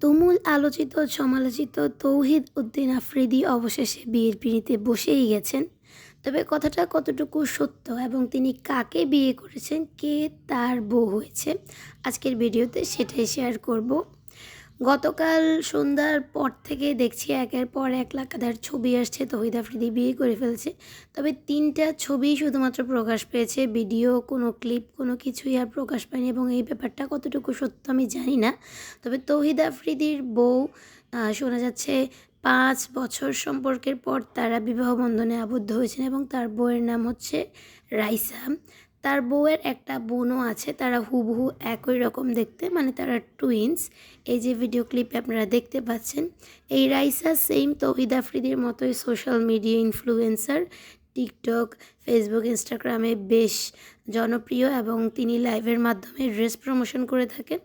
তুমুল আলোচিত, সমালোচিত তৌহিদ উদ্দিন আফ্রিদি অবশেষে বিয়ের পিঁড়িতে বসেই গেছেন। তবে কথাটা কতটুকু সত্য এবং তিনি কাকে বিয়ে করেছেন, কে তার বউ হয়েছে, আজকের ভিডিওতে সেটাই শেয়ার করব। গতকাল সন্ধ্যার পর থেকে দেখছি একের পর এক লাখাদার ছবি আসছে, তহিদ আফ্রিদি বিয়ে করে ফেলছে। তবে তিনটা ছবি শুধুমাত্র প্রকাশ পেয়েছে, ভিডিও, কোনো ক্লিপ, কোনো কিছুই আর প্রকাশ পায়নি এবং এই ব্যাপারটা কতটুকু সত্য আমি জানি না। তবে তহিদ আফ্রিদির বউ শোনা যাচ্ছে পাঁচ বছর সম্পর্কের পর তারা বিবাহ বন্ধনে আবদ্ধ হয়েছেন এবং তার বউয়ের নাম হচ্ছে রাইসা। তার বউয়ের একটা বোনও আছে, তারা হুবহু একই রকম দেখতে মানে তারা টুইন্স এই যে ভিডিও ক্লিপে আপনারা দেখতে পাচ্ছেন, এই রাইসা সেম তৌহিদ আফ্রিদির মতোই social media influencer TikTok Facebook ইনস্টাগ্রামে বেশ জনপ্রিয় এবং তিনি লাইভের মাধ্যমে ড্রেস প্রমোশন করে থাকেন।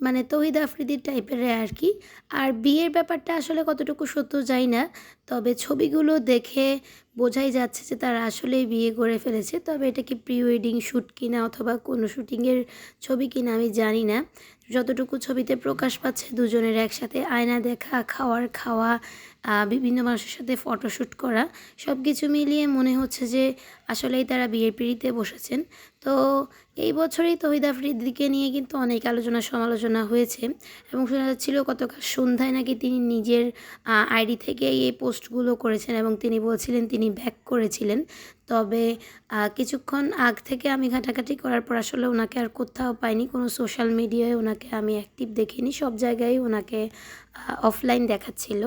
মানে তহিদ আফ্রিদির টাইপের আর কি। আর বিয়ের ব্যাপারটা আসলে কতটুকু সত্য যাই না, তবে ছবিগুলো দেখে বোঝাই যাচ্ছে যে তারা আসলেই বিয়ে করে ফেলেছে। তবে এটা কি প্রি ওয়েডিং শ্যুট কিনা অথবা কোনো শ্যুটিংয়ের ছবি কিনা আমি জানি না। যতটুকু ছবিতে প্রকাশ পাচ্ছে, দুজনের একসাথে আয়না দেখা, খাওয়ার খাওয়া বিভিন্ন মানুষের সাথে ফটোশ্যুট করা সব কিছু মিলিয়ে মনে হচ্ছে যে আসলেই তারা বিয়ের পিড়িতে বসেছেন। তো এই বছরই তহিদ আফ্রিদিকে নিয়ে কিন্তু অনেক আলোচনা সমালোচনা হয়েছে এবং শোনা যাচ্ছিল গতকাল সন্ধ্যায় নাকি তিনি নিজের আইডি থেকে এই পোস্টগুলো করেছেন এবং তিনি বলছিলেন তিনি ব্যাক করেছিলেন। তবে কিছুক্ষণ আগ থেকে আমি ঘাটাঘাটি করার পর আসলে ওনাকে আর কোথাও পাইনি, কোনো সোশ্যাল মিডিয়ায় ওনাকে আমি অ্যাক্টিভ দেখিনি সব জায়গায় ওনাকে অফলাইন দেখাচ্ছিল।